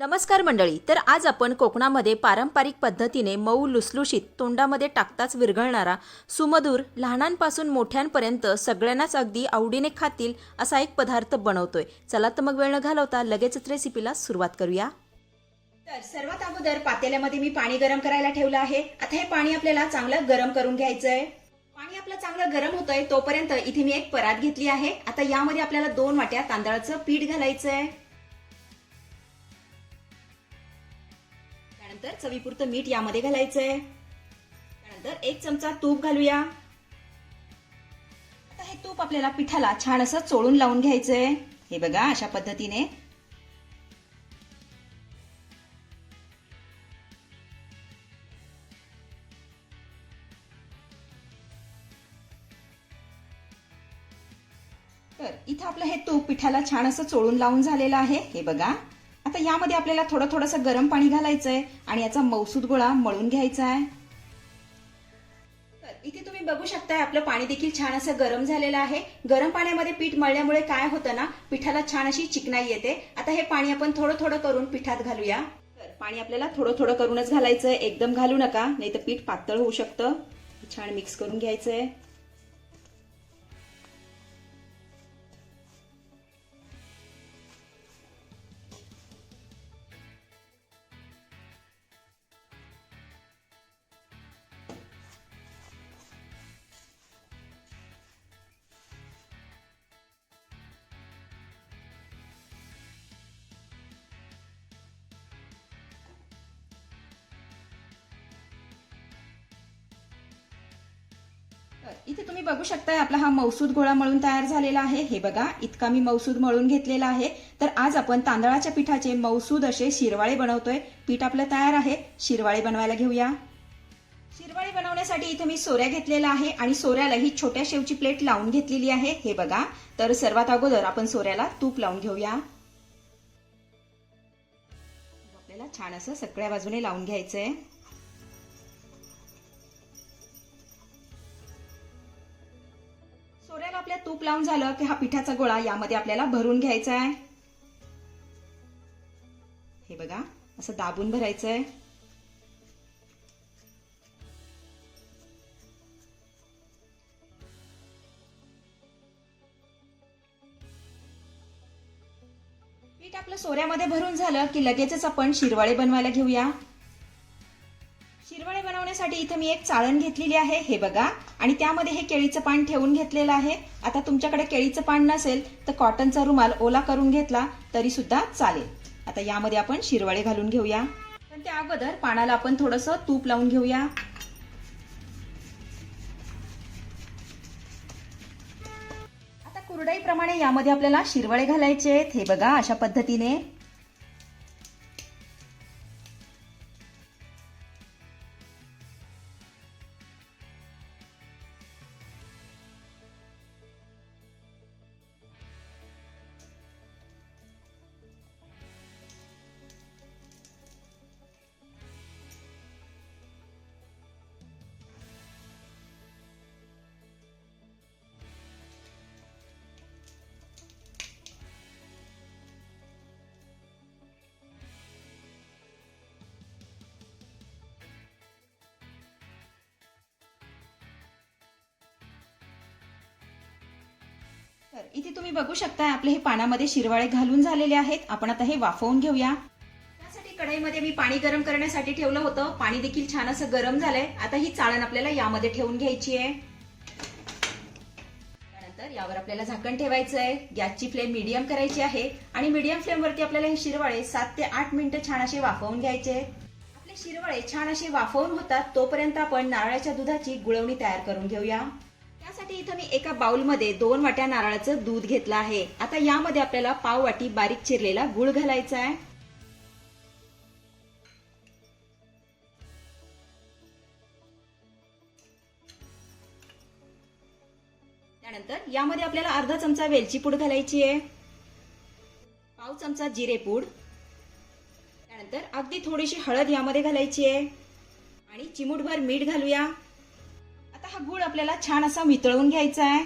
नमस्कार मंडळी तर आज आपण कोकणामध्ये पारंपरिक पद्धतीने मऊ लुसलुशीत तोंडामध्ये टाकताच विरघळणारा सुमधूर लहानांपासून मोठ्यांपर्यंत सगळ्यांनाच अगदी आवडीने खातील असा एक पदार्थ बनवतोय. चला तर मग वेळ न घालवता लगेचच रेसिपीला सुरुवात करूया. तर सर्वात अगोदर पातेल्यामध्ये मी पाणी गरम करायला ठेवलं आहे. आता हे पाणी आपल्याला चांगलं गरम करून घ्यायचं आहे पाणी आपलं चांगलं गरम होतंय तोपर्यंत इथे मी एक परात घेतली आहे. आता यामध्ये आपल्याला दोन वाट्या तांदळाचं पीठ घालायचं आहे त्यानंतर चवीपुरतं मीठ यामध्ये घालायचंय. त्यानंतर एक चमचा तूप घालूया. आता हे तूप आपल्याला पिठाला छान असं चोळून लावून घ्यायचंय. हे बघा अशा पद्धतीने. तर इथं आपलं हे तूप पिठाला छान असं चोळून लावून झालेलं आहे. हे बघा. आता यामध्ये आपल्याला थोडं थोडंसं गरम पाणी घालायचंय आणि याचा मौसूद गोळा मळून घ्यायचा आहे. तर इथे तुम्ही बघू शकताय आपलं पाणी देखील छान असं गरम झालेलं आहे. गरम पाण्यामध्ये पीठ मळल्यामुळे काय होतं ना पिठाला छान अशी चिकनाई येते. आता हे पाणी आपण थोडं थोडं करून पिठात घालूया. तर पाणी आपल्याला थोडं थोडं करूनच घालायचं एकदम घालू नका नाही तर पीठ पातळ होऊ शकतं. छान मिक्स करून घ्यायचंय. इथे तुम्ही बघू शकताय आपला हा मौसूद गोळा मळून तयार झालेला आहे. हे बघा इतका मी मौसूद मळून घेतलेला आहे. तर आज आपण तांदळाच्या पिठाचे मौसूद असे शिरवाळे बनवतोय. पीठ आपलं तयार आहे. शिरवाळे बनवायला घेऊया. शिरवाळे बनवण्यासाठी इथे मी सोऱ्या घेतलेला आहे आणि सोऱ्याला ही छोट्या शेवची प्लेट लावून घेतलेली आहे. हे बघा तर सर्वात अगोदर आपण सोऱ्याला तूप लावून घेऊया. आपल्याला छान असं सगळ्या बाजूने लावून घ्यायचंय. सोऱ्याला आपल्या तूप लावून झालं की हा पिठाचा गोळा यामध्ये आपल्याला भरून घ्यायचा आहे हे बघा असं दाबून भरायचं आहे पीठ आपलं सोऱ्यामध्ये भरून झालं की लगेचच आपण शिरवाळे बनवायला घेऊया. शिरवाळे बनवण्यासाठी इथे मी एक चाळण घेतलेली आहे हे बघा. आणि त्यामध्ये हे केळीचं पान ठेवून घेतलेलं आहे. आता तुमच्याकडे केळीचं पान नसेल तर कॉटनचा रुमाल ओला करून घेतला तरी सुद्धा चालेल. आता यामध्ये आपण शिरवाळे घालून घेऊया. पण त्या अगोदर पानाला आपण थोडंसं तूप लावून घेऊया. आता कुरडाईप्रमाणे यामध्ये आपल्याला शिरवाळे घालायचे आहेत हे बघा अशा पद्धतीने. तर इथे तुम्ही बघू शकता आपले हे पानामध्ये शिरवाळे घालून झालेले आहेत. आपण आता हे वाफवून घेऊया. त्यासाठी कढईमध्ये मी पाणी गरम करण्यासाठी ठेवलं होतं. पाणी देखील छान असं गरम झालंय. आता ही चाळण आपल्याला यामध्ये ठेवून घ्यायची आहे. त्यानंतर यावर आपल्याला झाकण ठेवायचं आहे गॅसची फ्लेम मीडियम करायची आहे. आणि मीडियम फ्लेमवरती आपल्याला हे शिरवाळे सात ते आठ मिनिटं छान असे वाफवून घ्यायचे. आपले शिरवाळे छान असे वाफवून होतात तोपर्यंत आपण नारळाच्या दुधाची गुळवणी तयार करून घेऊया. त्यासाठी इथं मी एका बाउलमध्ये दोन वाट्या नारळाचं दूध घेतलं आहे. आता यामध्ये आपल्याला पाव वाटी बारीक चिरलेला गुळ घालायचा आहे. त्यानंतर यामध्ये आपल्याला अर्धा चमचा वेलची पूड घालायची आहे. पाव चमचा जिरे पूड. त्यानंतर अगदी थोडीशी हळद यामध्ये घालायची आहे. आणि चिमूटभर मीठ घालूया. आता हा गूळ आपल्याला छान असा वितळवून घ्यायचा आहे.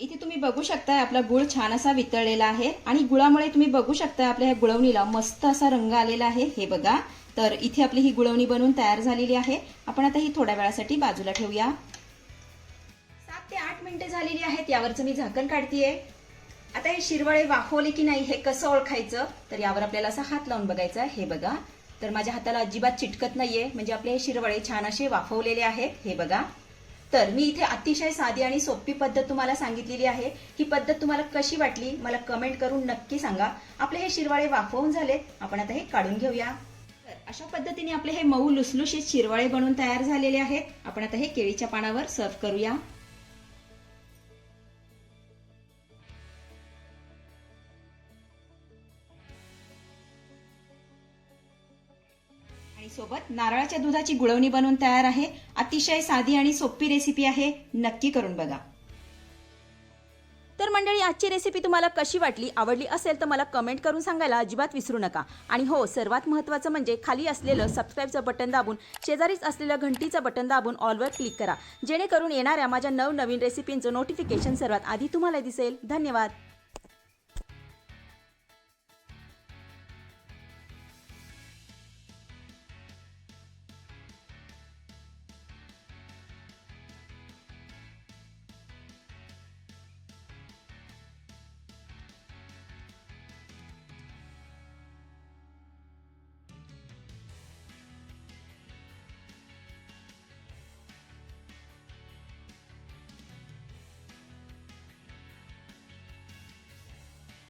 इथे तुम्ही बघू शकताय आपला गुळ छान असा वितळलेला आहे आणि गुळामुळे तुम्ही बघू शकताय आपल्या ह्या गुळवणीला मस्त असा रंग आलेला आहे. हे बघा. तर इथे आपली ही गुळवणी बनवून तयार झालेली आहे. आपण आता ही थोड्या वेळासाठी बाजूला ठेवूया. सात ते आठ मिनिटं झालेली आहेत. यावरचं मी झाकण काढतीये. आता हे शिरवळे वाफवले की नाही हे कसं ओळखायचं? तर यावर आपल्याला असा हात लावून बघायचा हे बघा. तर माझ्या हाताला अजिबात चिटकत नाहीये. म्हणजे आपले हे शिरवळे छान असे वाफवलेले आहेत. हे बघा. तर मी इथे अतिशय साधी आणि सोपी पद्धत तुम्हाला सांगितलेली आहे. ही पद्धत तुम्हाला कशी वाटली? मला कमेंट करून नक्की सांगा. आपले हे शिरवाळे वाफवून झालेत. आपण आता हे काढून घेऊया. तर अशा पद्धतीने आपले हे मऊ लुसलुशीत शिरवाळे बनवून तयार झालेले आहेत. आपण आता हे केळीच्या पानावर सर्व करूया. सोबत नारळाच्या दुधाची गुळवणी बनवून तयार आहे. अतिशय साधी आणि सोपी रेसिपी आहे. नक्की करून बघा. तर मंडळी आजची रेसिपी तुम्हाला कशी वाटली आवडली असेल तर मला कमेंट करून सांगायला अजिबात विसरू नका. आणि हो सर्वात महत्त्वाचं म्हणजे खाली असलेलं सबस्क्राईबचं बटन दाबून शेजारीच असलेलं घंटीचं बटन दाबून ऑलवर क्लिक करा. जेणेकरून येणाऱ्या माझ्या नवनवीन रेसिपींचं नोटिफिकेशन सर्वात आधी तुम्हाला दिसेल. धन्यवाद.